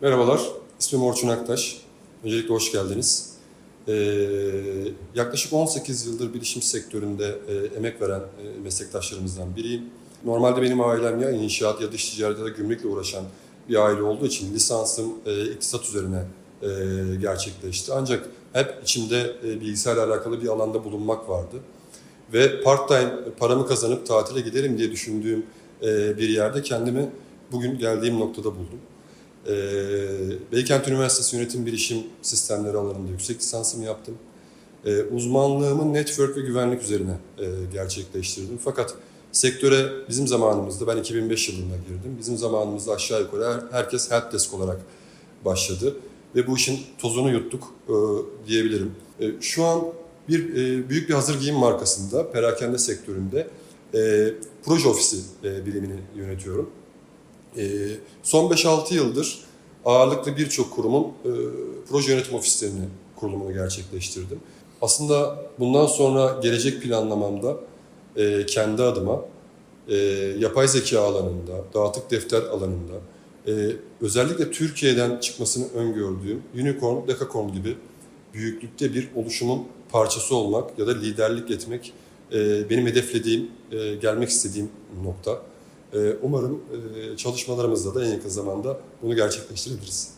Merhabalar, ismim Orçun Aktaş. Öncelikle hoş geldiniz. Ee, yaklaşık 18 yıldır bilişim sektöründe e, emek veren e, meslektaşlarımızdan biriyim. Normalde benim ailem ya inşaat ya dış ticaret ya da gümrükle uğraşan bir aile olduğu için lisansım e, iktisat üzerine e, gerçekleşti. Ancak hep içimde e, bilgisayarla alakalı bir alanda bulunmak vardı. Ve part-time paramı kazanıp tatile giderim diye düşündüğüm e, bir yerde kendimi bugün geldiğim noktada buldum. Ee, Beykent Üniversitesi Yönetim Bilişim Sistemleri alanında yüksek lisansımı yaptım. Ee, uzmanlığımı network ve güvenlik üzerine e, gerçekleştirdim. Fakat sektöre bizim zamanımızda, ben 2005 yılında girdim. Bizim zamanımızda aşağı yukarı her- herkes helpdesk olarak başladı. Ve bu işin tozunu yuttuk e, diyebilirim. E, şu an bir e, büyük bir hazır giyim markasında, perakende sektöründe e, proje ofisi e, birimini yönetiyorum. Ee, son 5-6 yıldır ağırlıklı birçok kurumun e, proje yönetim ofislerini kurulumunu gerçekleştirdim. Aslında bundan sonra gelecek planlamamda e, kendi adıma e, yapay zeka alanında, dağıtık defter alanında özellikle Türkiye'den çıkmasını öngördüğüm Unicorn, Decacorn gibi büyüklükte bir oluşumun parçası olmak ya da liderlik etmek benim hedeflediğim, gelmek istediğim nokta. Ee, Umarım e, çalışmalarımızla da en yakın zamanda bunu gerçekleştirebiliriz.